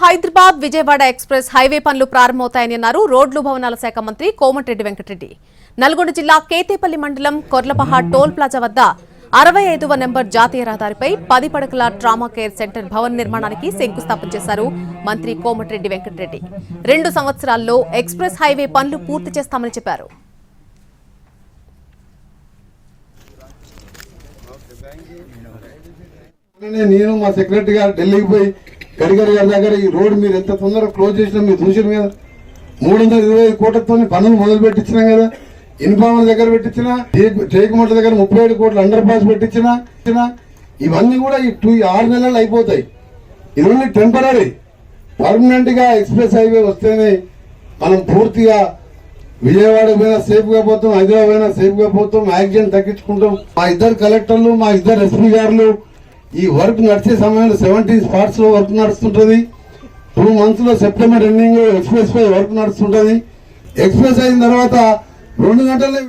Hyderabad Vijayawada express highway పనులు ప్రారంభమవుతాయని అన్నారు. రోడ్లు భవనాల శాఖ మంత్రి కోమటిరెడ్డి వెంకటరెడ్డి. నల్గొండ జిల్లా కేతేపల్లి మండలం కొర్లపహాడ్ టోల్ ప్లాజా వద్ద అరవై ఐదవ నెంబర్ జాతీయ రహదారిపై పది పడకల ట్రామా కేర్ సెంటర్ భవన్ నిర్మాణానికి శంకుస్థాపన చేశారు మంత్రి కోమటిరెడ్డి వెంకటరెడ్డి. రెండు సంవత్సరాల్లో ఎక్స్ప్రెస్ హైవే పనులు పూర్తి చేస్తామని చెప్పారు. నేను మా సెక్రటరీ గారు ఢిల్లీకి పోయి గడిగడి గారి దగ్గర ఈ రోడ్డు మీరు ఎంత తొందరగా క్లోజ్ చేసినా మీరు చూసారు కదా? మూడు వందల ఇరవై ఐదు కోట్లతో పనులు మొదలు పెట్టించినాం కదా? ఇన్ఫార్మర్ దగ్గర పెట్టించిన టేకుమట్ల దగ్గర ముప్పై ఏడు కోట్ల అండర్ పాస్ పెట్టించిన ఇవన్నీ కూడా ఈ టూ ఈ ఆరు నెలలు అయిపోతాయి. ఇవన్నీ టెంపరీ పర్మనెంట్గా ఎక్స్ప్రెస్ హైవే వస్తేనే మనం పూర్తిగా విజయవాడ పోయినా సేఫ్గా పోతాం హైదరాబాద్ పోయినా సేఫ్గా పోతాం యాక్సిడెంట్ తగ్గించుకుంటాం. మా ఇద్దరు కలెక్టర్లు మా ఇద్దరు ఎస్పీ గారులు ఈ వర్క్ నడిచే సమయంలో సెవెంటీ స్పాట్స్లో వర్క్ నడుస్తుంటది. టూ మంత్స్లో సెప్టెంబర్ ఎండింగ్ ఎక్స్ప్రెస్ పై వర్క్ నడుస్తుంటది. ఎక్స్ప్రెస్ అయిన తర్వాత రెండు గంటలే